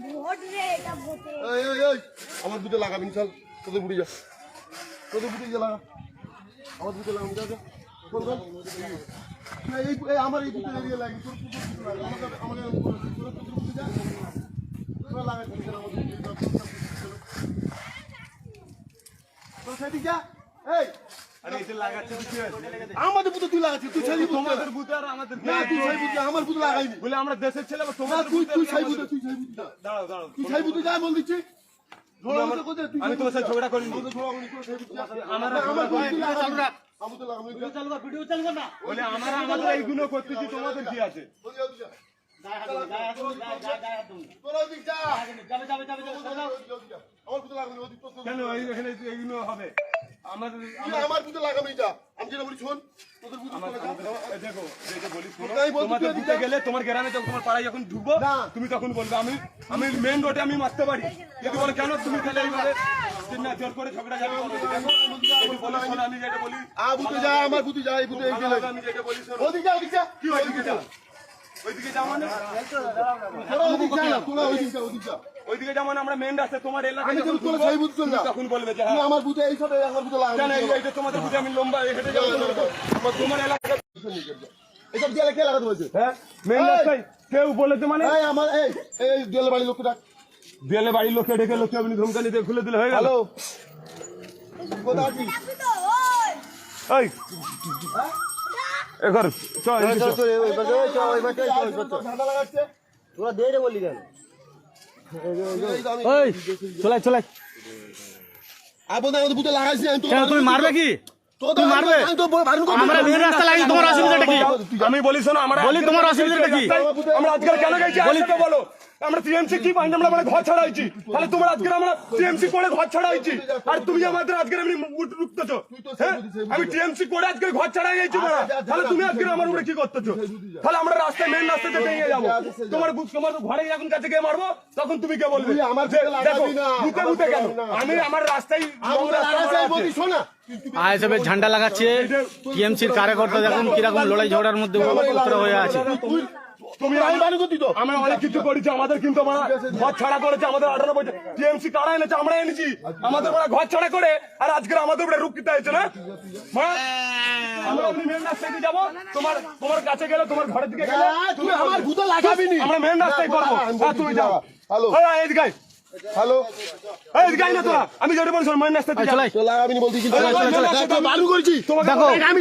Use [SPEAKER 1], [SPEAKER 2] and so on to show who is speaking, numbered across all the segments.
[SPEAKER 1] এই এই আমার বুতে লাগাবি, চল, তোদের বুড়ি যা। তোদের বুড়ি যা, লাগা। আমার বুতে লাগাবি, যা যা। এই আমার এই বুতে এরিয়া লাগি তোর বুতে লাগি আমাকে আমাকে তোরা এই আমাদের তুই লাগাচ্ছিস তুই সেই বুতে
[SPEAKER 2] তোমাদের বুথে আর আমাদের
[SPEAKER 1] না তুই সেই বুতে আমার লাগাইনি।
[SPEAKER 2] বলে আমরা দেশের ছেলে বা
[SPEAKER 1] তুই তুই তুই বুতে যা
[SPEAKER 2] দাঁড়াও দাঁড়াও
[SPEAKER 1] তুই সেই বুতে যা বল দিচ্ছি
[SPEAKER 2] আমি তোমার সাথে ঝগড়া করিনি। আমার ভিডিও বলে আমরা আমাদের করতেছি তোমাদের কি আছে। কেন এইগুলো হবে।
[SPEAKER 1] আমার আমি যেটা বলি শোন তোদের
[SPEAKER 2] দেখো বলি গেলে তোমার গ্রামে যখন তোমার পাড়ায় যখন ঢুকবো তুমি তখন বলবে আমি আমি মেন রোডে আমি মারতে পারি। যদি বলে কেন তুমি তাহলে এইভাবে? জোর করে ঝগড়া যাবে আমি যেটা বলি
[SPEAKER 1] আ যা আমার বুতে যা এই এই
[SPEAKER 2] বলি
[SPEAKER 1] ওদিক ওদিক
[SPEAKER 2] কি ওইদিকে যাও ওইদিকে যাও মানে
[SPEAKER 1] তোরা ওদিক যা।
[SPEAKER 2] ওইদিকে যেমন আমরা মেন রাস্তা তোমার এলাকায় তখন বলবে যে হ্যাঁ।
[SPEAKER 1] আমার বুতে এই সাথে আমার বুতে লাগাবি
[SPEAKER 2] কেন এইটা তোমাদের বুঝে আমি লম্বা হেঁটে যাব। তোমার এলাকায়
[SPEAKER 1] এসব দিয়ে কে লাগাতে বলছে?
[SPEAKER 2] হ্যাঁ মেন রাস্তায় কেউ বলেছে মানে?
[SPEAKER 1] এই আমার এই এই দেয়ালে বাড়ি লোকটা
[SPEAKER 2] বাড়ির লোককে ডেকে লোককে আপনি ধমকানি দিয়ে খুলে দিলে হয়ে গেল।
[SPEAKER 1] হ্যালো। কোথায় আছিস?
[SPEAKER 3] ওই
[SPEAKER 1] লাগাচ্ছে
[SPEAKER 4] তোরা রে বললি কেন?
[SPEAKER 1] আমি-
[SPEAKER 5] ওই চলাই চলাই।
[SPEAKER 1] আপনি আমাদের বুতে লাগাইছি আমি তো
[SPEAKER 5] তুমি মারবে কি? তুমি মারবে?
[SPEAKER 1] আমি তো বারণ করব
[SPEAKER 5] আমরা রাস্তা লাগি তোমার অসুবিধাটা কি?
[SPEAKER 2] আমি বলি শোনো আমরা
[SPEAKER 5] বলি তোমার অসুবিধাটা কি?
[SPEAKER 2] আমরা আজকাল কেন গেছি? বলি তো বলো। আমরা টিএমসি কি পাইনি? আমরা মানে ঘর ছাড়া হয়েছি তাহলে তোমার আজকে আমরা টিএমসি করে ঘর ছাড়া হয়েছি আর তুমি আমাদের আজকে এমনি রুখতেছো হ্যাঁ? আমি টিএমসি করে আজকে ঘর ছাড়া গেছি বড়া তাহলে তুমি আজকে আমার উপরে কি করতেছো? তাহলে আমরা রাস্তায় মেন রাস্তাতে ভেঙে যাব। তোমার বুথ তোমার ঘরে যখন কাছে গিয়ে মারবো? তখন তুমি কে বলবে?
[SPEAKER 1] আমার বুথে
[SPEAKER 2] বুথে কেন? আমি আমার রাস্তায় রাস্তা
[SPEAKER 1] শোন।
[SPEAKER 5] আইএসএফ এর ঝান্ডা লাগাচ্ছে। টিএমসির কার্যকর্তা দেখুন কীরকম লড়াই ঝগড়ার মধ্যে হয়ে আছে।
[SPEAKER 1] তুমি আমি বারণ করতি তো
[SPEAKER 2] আমরা অনেক কিছু করেছি আমাদের কিন্তু আমরা ঘর ছাড়া করেছে আমাদের আঠারো বছর। টিএমসি কারা এনেছে আমরা এনেছি। আমাদের ওরা ঘর ছাড়া করে আর আজকে আমাদের উপরে রুখ কিতে হয়েছে না? আমরা মেন রাস্তায় যাব? তোমার তোমার কাছে গেলে তোমার ঘরের দিকে গেলে
[SPEAKER 1] তুমি আমার ভূত লাগাবি।
[SPEAKER 2] আমরা মেন রাস্তায় করব। হ্যাঁ তুমি যাও।
[SPEAKER 1] হ্যালো।
[SPEAKER 2] হ্যাঁ এদিকে আয়।
[SPEAKER 1] হ্যালো?
[SPEAKER 2] এই গাই না তোরা। আমি যেটা বলছি মেন রাস্তায় দিয়ে
[SPEAKER 5] চলাই
[SPEAKER 1] তো আমি বলতেছি
[SPEAKER 2] চলে, চলে, চলে।
[SPEAKER 1] তোকে বারণ করছি।
[SPEAKER 5] দেখো
[SPEAKER 1] আমি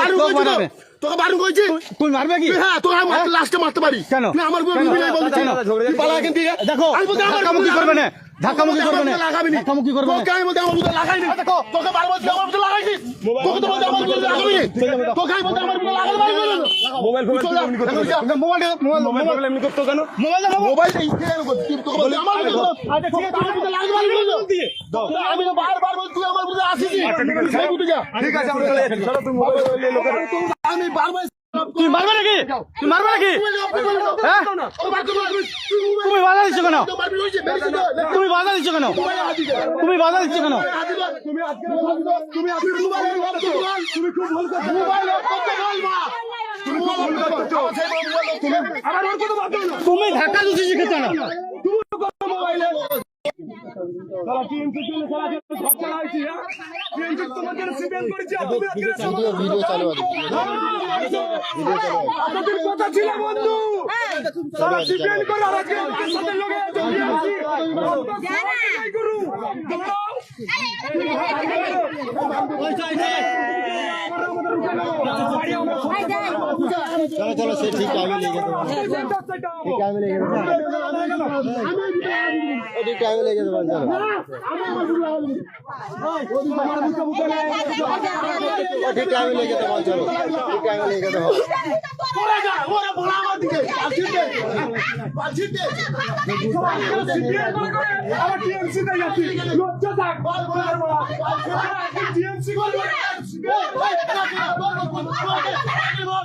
[SPEAKER 1] বারণ করেছি। তোকে বারণ করছি?
[SPEAKER 5] তুই মারবে কি?
[SPEAKER 1] হ্যাঁ তোকে আমি লাস্টে মারতে পারি।
[SPEAKER 5] কেন?
[SPEAKER 1] তুই আমার? রুবি নাই বলছিস তুই পালা থেকে।
[SPEAKER 5] দেখো
[SPEAKER 1] আমি বলছি আমার বুকে
[SPEAKER 5] করবে না। ধাক্কামুখি করবে না।
[SPEAKER 1] বুকে
[SPEAKER 5] ধাক্কামুখি করবে না।
[SPEAKER 1] তোকে আমি বলছি আমার বুকে লাগাইনি তোকে বারবার বলছি আমার বুকে লাগাইনি তোকে তো বলছি আমার বুকে লাগাবি তোকে আমি বলছি আমার বুকে লাগাতে পারবি না।
[SPEAKER 2] মোবাইল ফোবাইল
[SPEAKER 1] চল যা,
[SPEAKER 2] করতে
[SPEAKER 1] এখন
[SPEAKER 5] মোবাইল মোবাইল
[SPEAKER 2] মোবাইল এমনি করতো কেন?
[SPEAKER 5] মোবাইল দেখো
[SPEAKER 1] মোবাইলটা ইসকে কেন করছিস? তুই- তোকে বলছি আমার বুকে লাগাতে- তোকে তো আমার বুকে লাগাতে পারবি না। তোকে আমি তো বারবার বলছি তুই আমার বুকে আসিস নি। তুই সেই বুকে যা।
[SPEAKER 2] ঠিক আছে আমরা চলে যাচ্ছি। চলো তুমি মোবাইল নিয়ে লোকের
[SPEAKER 1] আমি বারবার
[SPEAKER 5] তুমি মারবে নাকি? তুমি মারবে নাকি? হ্যাঁ? তুমি বাধা দিচ্ছ কেন। তুমি বাধা দিচ্ছ কেন। তুমি বাধা দিচ্ছ কেন?
[SPEAKER 2] তুমি
[SPEAKER 5] ধাক্কা দিচ্ছি শিখেছো না
[SPEAKER 2] হ্যাঁ সিপিএম করেছি আজকে ভিডিও চালু আছে কথা ছিল বন্ধু সারা সিপিএম করে আর আজকে সাথে লগে আছে টিএমসি জানা করু দৌড়াও
[SPEAKER 4] চলো চলো সে ঠিক টাইমে লেগে দেবো ঠিক টাইমে লেগে দেবো ঠিক টাইমে লেগে দেবো চলো ঠিক টাইমে লেগে দেবো চলো ঠিক টাইমে লেগে দেবো
[SPEAKER 2] লজ্জা থাক বল বল বল টিএমসি?
[SPEAKER 1] বল, বল, বল, বল, বল, বল।